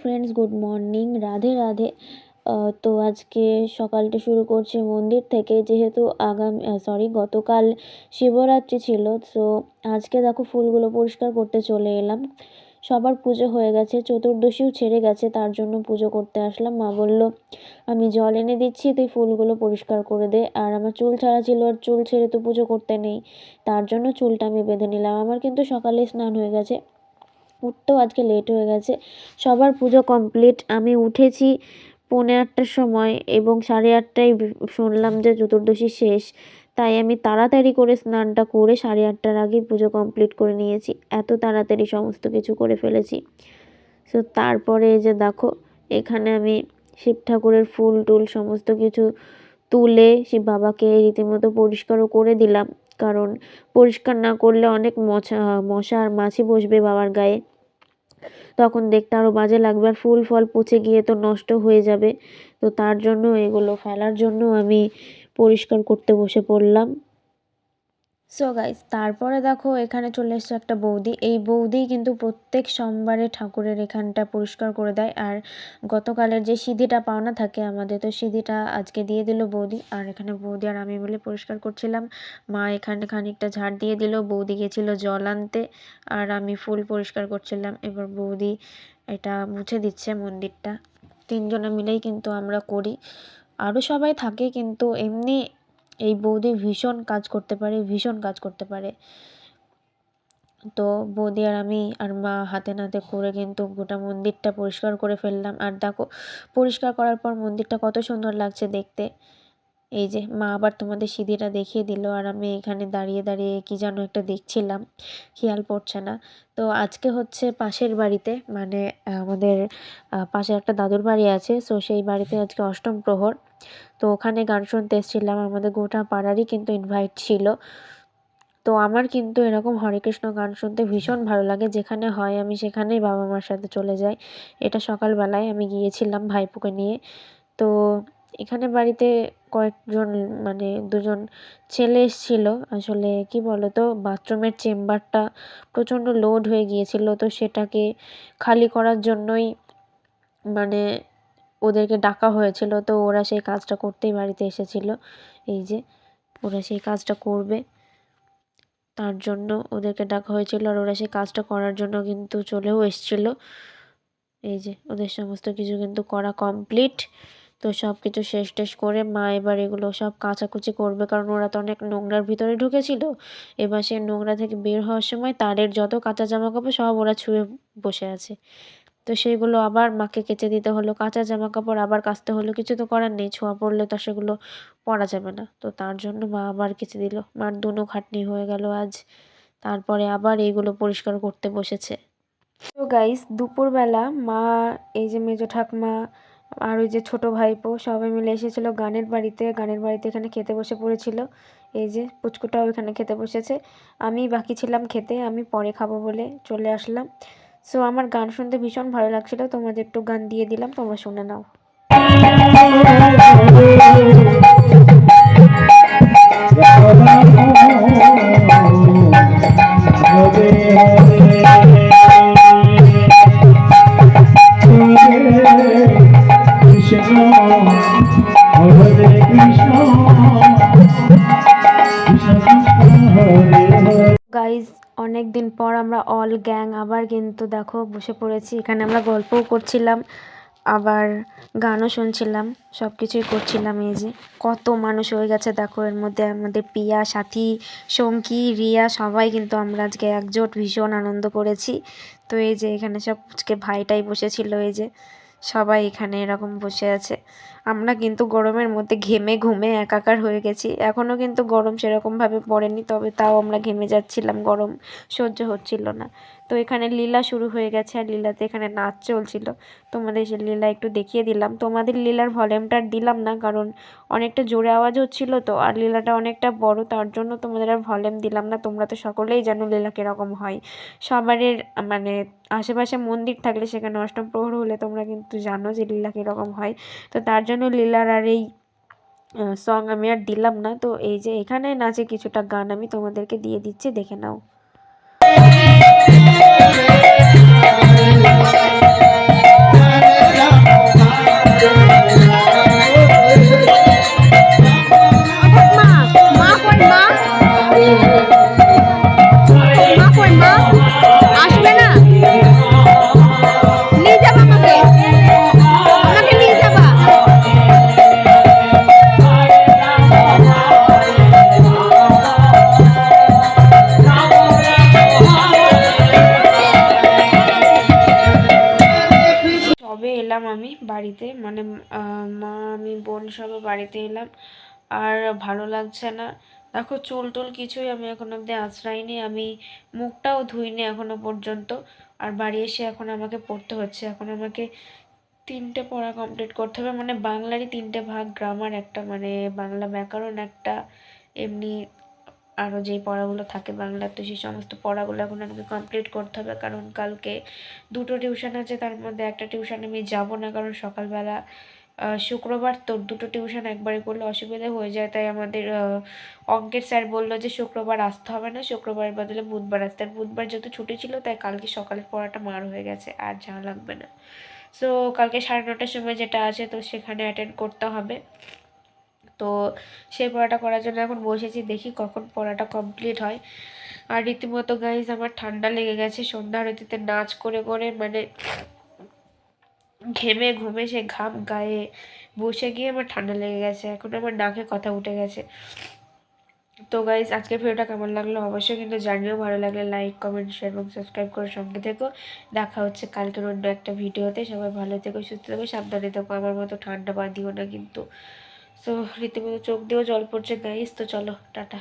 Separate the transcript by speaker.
Speaker 1: Friends good morning Radhe Radhe. তো আজকে সকালটা শুরু করছি মন্দির থেকে, যেহেতু আগামী সরি গতকাল শিবরাত্রি ছিল তো আজকে দেখো ফুলগুলো পরিষ্কার করতে চলে এলাম। সবার পুজো হয়ে গেছে, চতুর্দশীও ছেড়ে গেছে, তার জন্য পুজো করতে আসলাম। মা বলল, আমি জল এনে দিচ্ছি, তুই ফুলগুলো পরিষ্কার করে দে। আর আমার চুল ছাড়া ছিল, আর চুল ছেড়ে তো পুজো করতে নেই, তার জন্য চুলটা আমি বেঁধে নিলাম। আমার কিন্তু সকালে স্নান হয়ে গেছে। উঠতেও আজকে লেট হয়ে গেছে। সবার পুজো কমপ্লিট আমি উঠেছি পৌনে আটটার সময় এবং সাড়ে আটটায় শুনলাম যে চতুর্দশী শেষ। তাই আমি তাড়াতাড়ি করে স্নানটা করে সাড়ে আটটার আগেই পুজো কমপ্লিট করে নিয়েছি। এত তাড়াতাড়ি সমস্ত কিছু করে ফেলেছি। সো তারপরে যে দেখো, এখানে আমি শিব ঠাকুরের ফুল টুল সমস্ত কিছু তুলে শিব বাবাকে রীতিমতো পরিষ্কারও করে দিলাম। কারণ পরিষ্কার না করলে অনেক মশা মশা আর মাছি বসবে বাবার গায়ে। তখন দেখতে আরও বাজে লাগবে আর ফুল ফল পচে গিয়ে তো নষ্ট হয়ে যাবে। তো তার জন্য, এগুলো ফেলার জন্য আমি পরিষ্কার করতে বসে পড়লাম। সো গাইস তারপরে দেখো, এখানে চলে এসছে একটা বৌদি। এই বৌদি কিন্তু প্রত্যেক সোমবারে ঠাকুরের এখানটা পরিষ্কার করে দেয়। আর গতকালের যে সিঁধিটা পাওনা থাকে আমাদের, তো সিঁধিটা আজকে দিয়ে দিল বৌদি। আর এখানে বৌদি আর আমি মিলে পরিষ্কার করছিলাম। মা এখানে খানিকটা ঝাড় দিয়ে দিল। বৌদি গেছিল জল আনতে আর আমি ফুল পরিষ্কার করছিলাম। এবার বৌদি এটা মুছে দিচ্ছে মন্দিরটা। তিনজনে মিলেই কিন্তু আমরা করি। আরও সবাই থাকে কিন্তু এমনি এই বৌদি ভীষণ কাজ করতে পারে, ভীষণ কাজ করতে পারে। তো বৌদি আর আমি আর মা হাতে নাতে করে কিন্তু গোটা মন্দিরটা পরিষ্কার করে ফেললাম। আর দেখো, পরিষ্কার করার পর মন্দিরটা কত সুন্দর লাগছে দেখতে। এই যে মা আবার তোমাদের সিঁড়িটা দেখিয়ে দিল আর আমি এখানে দাঁড়িয়ে দাঁড়িয়ে কি যেন একটা দেখছিলাম, খেয়াল পড়ছে না। তো আজকে হচ্ছে পাশের বাড়িতে মানে আমাদের পাশে একটা দাদুর বাড়ি আছে সো সেই বাড়িতে আজকে অষ্টম প্রহর। তো ওখানে গান শুনতে এসেছিলাম, আমাদের গোটা পাড়ারই কিন্তু ইনভাইট ছিল। তো আমার কিন্তু এরকম হরে কৃষ্ণ গান শুনতে ভীষণ ভালো লাগে, যেখানে হয় আমি সেখানেই বাবা মার সাথে চলে যাই। এটা সকালবেলায় আমি গিয়েছিলাম ভাইপোকে নিয়ে। তো এখানে বাড়িতে কয়েকজন মানে দুজন ছেলে এসেছিল। আসলে কি বলো তো বাথরুমের চেম্বারটা প্রচণ্ড লোড হয়ে গিয়েছিল, তো সেটাকে খালি করার জন্যই মানে ওদেরকে ডাকা হয়েছিল। তো ওরা সেই কাজটা করতেই বাড়িতে এসেছিল। এই যে, ওরা সেই কাজটা করবে। তার জন্য ওদেরকে ডাকা হয়েছিল আর ওরা সেই কাজটা করার জন্য কিন্তু চলেও এসেছিল। এই যে, ওদের সমস্ত কিছু কিন্তু করা কমপ্লিট। তো সব কিছু শেষ টেস করে মা এবার এগুলো সব কাচাকুচি করবে। কারণ ওরা তো অনেক নোংরার ভিতরে ঢুকেছিল। এবার সে নোংরা থেকে বের হওয়ার সময় তারের যত কাঁচা জামা কাপড় সব ওরা ছুঁয়ে বসে আছে। তো সেইগুলো আবার মাকে কেচে দিতে হলো। কাঁচা জামা কাপড় আবার কাচতে হলো। কিছু তো করার নেই। ছোঁয়া পড়লে তো সেগুলো পরা যাবে না। তো তার জন্য মা আবার কেচে দিল। মার দুনো খাটনি হয়ে গেল আজ। তারপরে আবার এইগুলো পরিষ্কার করতে বসেছে। তো গাইস দুপুরবেলা মা, এই যে মেজো ঠাকমা আর ওই যে ছোটো ভাইপো, সবাই মিলে এসেছিল গানের বাড়িতে। গানের বাড়িতে এখানে খেতে বসে পড়েছিল। এই যে পুচকুটাও এখানে খেতে বসেছে। আমি বাকি ছিলাম খেতে, আমি পরে খাব বলে চলে আসলাম। সো আমার গান শুনতে ভীষণ ভালো লাগছিল। তোমাদের একটু গান দিয়ে দিলাম, তোমরা শুনে নাও। গাইজ অনেক দিন পর আমরা অল গ্যাং আবার কিন্তু দেখো বসে পড়েছি। এখানে আমরা গল্পও করছিলাম, আবার গানও শুনছিলাম সব কিছুই করছিলাম, এই যে কত মানুষ হয়ে গেছে দেখো। এর মধ্যে আমাদের পিয়া, সাথী সঙ্গী রিয়া, সবাই কিন্তু আমরা আজকে একজোট, ভীষণ আনন্দ করেছি। তো এই যে এখানে সব আজকে ভাইটাই বসেছিল, এই যে সবাই এখানে এরকম বসে আছে। আমরা কিন্তু গরমের মধ্যে ঘেমে ঘুমে একাকার হয়ে গেছি। এখনও কিন্তু গরম সেরকমভাবে পড়েনি, তবে তাও আমরা ঘেমে যাচ্ছিলাম, গরম সহ্য হচ্ছিল না। তো এখানে লীলা শুরু হয়ে গেছে আর লীলাতে এখানে নাচ চলছিল। তোমাদের সে লীলা একটু দেখিয়ে দিলাম। তোমাদের লীলার ভলিউমটা দিলাম না, কারণ অনেকটা জোরে আওয়াজ হচ্ছিল তো, আর লীলাটা অনেকটা বড়, তার জন্য তোমাদের আর ভলিউম দিলাম না। তোমরা তো সকলেই জানো লীলা কীরকম হয়। সবারের মানে আশেপাশে মন্দির থাকলে সেখানে অষ্টম প্রহর হলে তোমরা কিন্তু জানো যে লীলা কীরকম হয়। তো তার জন্য লীলার আর এই সং আমি আর দিলাম না। তো এই যে এখানে নাচে কিছুটা গান আমি তোমাদেরকে দিয়ে দিচ্ছি, দেখে নাও। বাড়িতে মানে মা, আমি, বোন সবাই বাড়িতে এলাম। আর ভালো লাগছে না। দেখো, চুল টুল কিছুই আমি এখন অব্দি আঁচড়াইনি। আমি মুখটাও ধুইনি এখনও পর্যন্ত। আর বাড়ি এসে এখন আমাকে পড়তে হচ্ছে। এখন আমাকে তিনটে পড়া কমপ্লিট করতে হবে। মানে বাংলারই তিনটে ভাগ গ্রামার একটা মানে বাংলা ব্যাকরণ একটা, এমনি আরও যেই পড়াগুলো থাকে বাংলার, তো সেই সমস্ত পড়াগুলো এখন আমাকে কমপ্লিট করতে হবে। কারণ কালকে দুটো টিউশন আছে, তার মধ্যে একটা টিউশন আমি যাব না, কারণ সকালবেলা শুক্রবার তো দুটো টিউশন একবারে করলে অসুবিধা হয়ে যায়। তাই আমাদের অঙ্কের স্যার বলল যে শুক্রবার আসতে হবে না, শুক্রবারের বদলে বুধবার আসতে। আর বুধবার যেহেতু ছুটি ছিল, তাই কালকে সকালের পড়াটা মার হয়ে গেছে, আর যাওয়া লাগবে না। সো কালকে সাড়ে নটার সময় যেটা আছে, তো সেখানে অ্যাটেন্ড করতে হবে। তো সেই পড়াটা করার জন্য এখন বসেছি, দেখি কখন পড়াটা কমপ্লিট হয়। আর রীতিমতো গাইজ আমার ঠান্ডা লেগে গেছে, সন্ধ্যা আরতিতে নাচ করে করে মানে ঘেমে ঘুমে সে ঘাম গায়ে বসে গিয়ে আমার ঠান্ডা লেগে গেছে, এখন আমার নাকে কথা উঠে গেছে। তো গাইজ আজকের ভিডিওটা কেমন লাগল অবশ্যই কিন্তু জানিও, ভালো লাগলে লাইক কমেন্ট শেয়ার এবং সাবস্ক্রাইব করে সঙ্গে থেকো। দেখা হচ্ছে কালকের অন্য একটা ভিডিওতে সবাই ভালো থেকো, সুস্থ থেকো, সাবধানে থেকো, আমার মতো ঠান্ডা বাঁধিও না কিন্তু। তো রীতিমতো চোখ দিয়েও জল পড়ছে গাইস তো চলো টাটা।